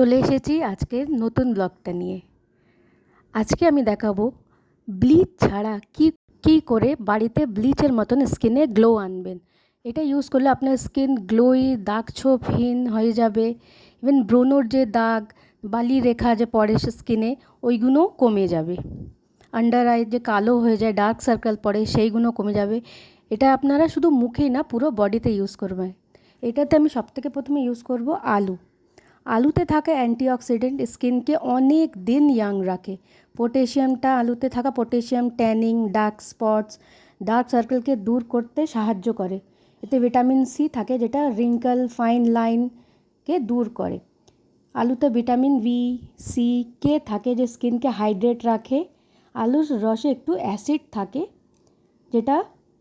চলে এসেছি আজকের নতুন ব্লগটা নিয়ে। আজকে আমি দেখাবো ব্লিচ ছাড়া কি কি করে বাড়িতে ব্লিচের মতন স্কিনে গ্লো আনবেন। এটা ইউজ করলে আপনার স্কিন গ্লোই দাগ ছোপহীন হয়ে যাবে। ইভেন ব্রণর যে দাগ বালি রেখা যে পড়ে স্কিনে ওইগুলোও কমে যাবে। আন্ডার আই যে কালো হয়ে যায় ডার্ক সার্কেল পড়ে সেইগুলো কমে যাবে। এটা আপনারা শুধু মুখেই না, পুরো বডিতে ইউজ করবেন। এটাতে আমি সবথেকে প্রথমে ইউজ করব আলু। আলুতে থাকা অ্যান্টিঅক্সিডেন্ট স্কিনকে অনেক দিন ইয়াং রাখে। পটাশিয়ামটা আলুতে থাকা potassium tanning dark spots dark সার্কেলকে দূর করতে সাহায্য করে। এতে ভিটামিন সি থাকে যেটা রিঙ্কল ফাইন লাইনকে দূর করে। আলুতে ভিটামিন বি সি কে থাকে যে স্কিনকে হাইড্রেট রাখে। আলুর রসে একটু অ্যাসিড থাকে যেটা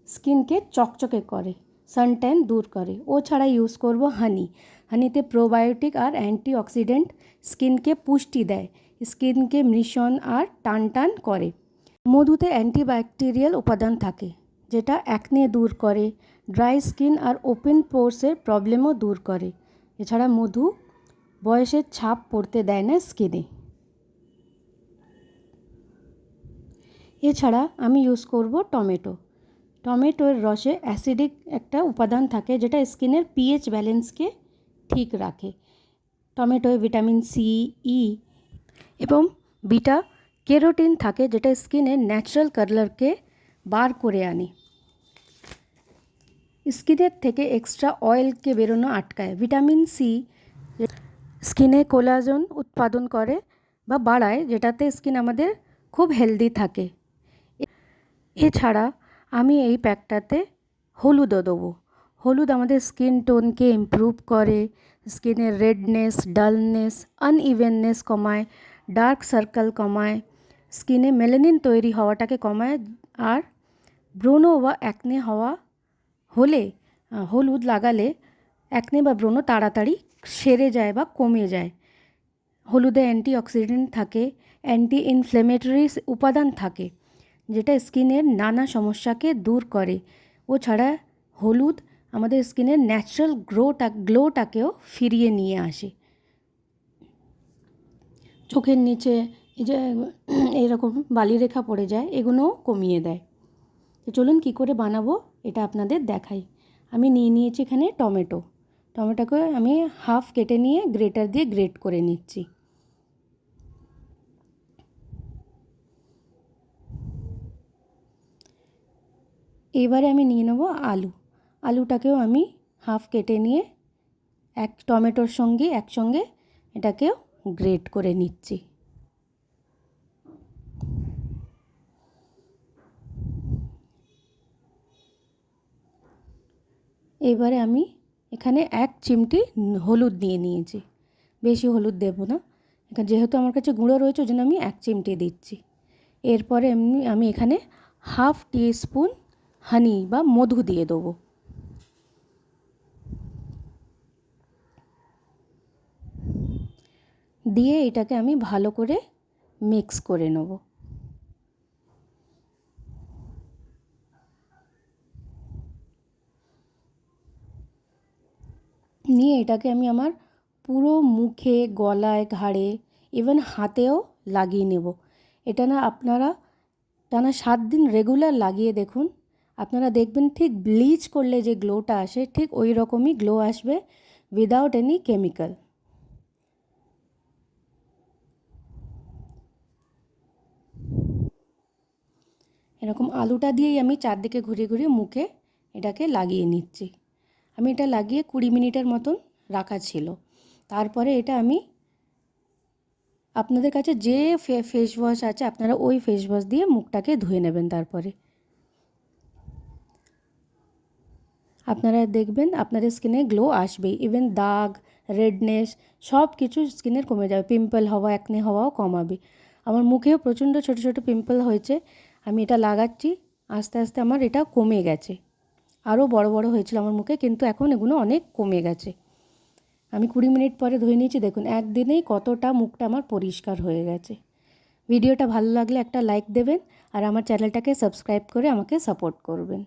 স্কিনকে চকচকে করে। সানট্যান দূর করে ও ছাড়া ইউজ করব হানি হানিতে প্রোবায়োটিক আর অ্যান্টিঅক্সিডেন্ট স্কিনকে পুষ্টি দেয় স্কিনকে মিশন আর টান টান করে মধুতে অ্যান্টিব্যাকটেরিয়াল উপাদান থাকে যেটা অ্যাকনে দূর করে ড্রাই স্কিন আর ওপেন পোর্সের প্রবলেমও দূর করে এছাড়া মধু বয়সের ছাপ পড়তে দেয় না স্কিনে এছাড়া আমি ইউজ করব টমেটো টমেটোর রসে অ্যাসিডিক একটা উপাদান থাকে যেটা স্কিনের পিএইচ ব্যালেন্সকে ঠিক রাখে। টমেটোয় ভিটামিন সি, ই এবং বিটা কেরোটিন থাকে যেটা স্কিনের ন্যাচারাল কালারকে বার করে আনে। স্কিনের থেকে এক্সট্রা অয়েলকে বেরোনো আটকায়। ভিটামিন সি স্কিনে কোলাজন উৎপাদন করে বা বাড়ায়, যেটাতে স্কিন আমাদের খুব হেলদি থাকে। এছাড়া আমি এই প্যাকটাতে হলুদও দেবো। হলুদ আমাদের স্কিন টোনকে ইমপ্রুভ করে, স্কিনের রেডনেস ডালনেস আনইভেননেস কমায় ডার্ক সার্কেল কমায়, স্কিনে মেলানিন তৈরি হওয়াটাকে কমায়, আর ব্রণ বা অ্যাকনে হওয়া হলে হলুদ লাগালে অ্যাকনে বা ব্রণ তাড়াতাড়ি সেরে যায় বা কমে যায়। হলুদে অ্যান্টিঅক্সিডেন্ট থাকে অ্যান্টি ইনফ্লেমেটরি উপাদান থাকে। যেটা স্কিনের নানা সমস্যাকে দূর করে। ও ছাড়া হলুদ আমাদের স্কিনের ন্যাচারাল গ্রোটা, গ্লোটাকেও ফিরিয়ে নিয়ে আসে। চোখের নিচে এই যে এরকম বালিরেখা পড়ে যায়, এগুলোও কমিয়ে দেয়। তো চলুন কী করে বানাবো এটা আপনাদের দেখাই। আমি নিয়ে নিয়েছি এখানে টমেটো। টমেটোকে আমি হাফ কেটে নিয়ে গ্রেটার দিয়ে গ্রেট করে নিচ্ছি। এবারে আমি নিয়ে নেব আলু। আলুটাকেও আমি হাফ কেটে নিয়ে এক টমেটোর সঙ্গে একসঙ্গে এটাকেও গ্রেট করে নিচ্ছি। এবারে আমি এখানে এক চিমটি হলুদ দিয়ে নিয়েছি। বেশি হলুদ দেবো না। এখানে যেহেতু আমার কাছে গুঁড়ো রয়েছে ওই জন্য আমি এক চিমটি দিচ্ছি। এরপরে এমনি আমি এখানে হাফ টি স্পুন হানি বা মধু দিয়ে দেবো। দিয়ে এটাকে আমি ভালো করে মিক্স করে নেব। নিয়ে এটাকে আমি আমার পুরো মুখে, গলায়, ঘাড়ে ইভেন হাতেও লাগিয়ে নেব। এটা না আপনারা টানা সাত দিন রেগুলার লাগিয়ে দেখুন আপনারা দেখবেন ঠিক ব্লিচ করলে যে গ্লোটা আসে, ঠিক ওই রকমই গ্লো আসবে উইদাউট এনি কেমিক্যাল এরকম আলুটা দিয়েই আমি চারদিকে ঘুরিয়ে ঘুরিয়ে মুখে এটাকে লাগিয়ে নিচ্ছি। আমি এটা লাগিয়ে কুড়ি মিনিটের মতন রাখা ছিল। তারপরে এটা আমি আপনাদের কাছে যে ফেস ওয়াশ আছে, আপনারা ওই ফেস ওয়াশ দিয়ে মুখটাকে ধুয়ে নেবেন তারপরে। আপনারা দেখবেন আপনাদের স্কিনে গ্লো আসবে ইভেন দাগ রেডনেস সব কিছু স্কিনের কমে যাবে। পিম্পল হওয়া একনে হওয়াও কমাবে। আমার মুখেও প্রচণ্ড ছোটো ছোটো পিম্পল হয়েছে। আমি এটা লাগাচ্ছি, আস্তে আস্তে আমার এটা কমে গেছে। আরও বড় বড় হয়েছিল আমার মুখে, কিন্তু এখন এগুলো অনেক কমে গেছে। আমি কুড়ি মিনিট পরে ধুয়ে নিয়েছি, দেখুন, একদিনেই কতটা মুখটা আমার পরিষ্কার হয়ে গেছে। ভিডিওটা ভালো লাগলে একটা লাইক দেবেন আর আমার চ্যানেলটাকে সাবস্ক্রাইব করে আমাকে সাপোর্ট করবেন।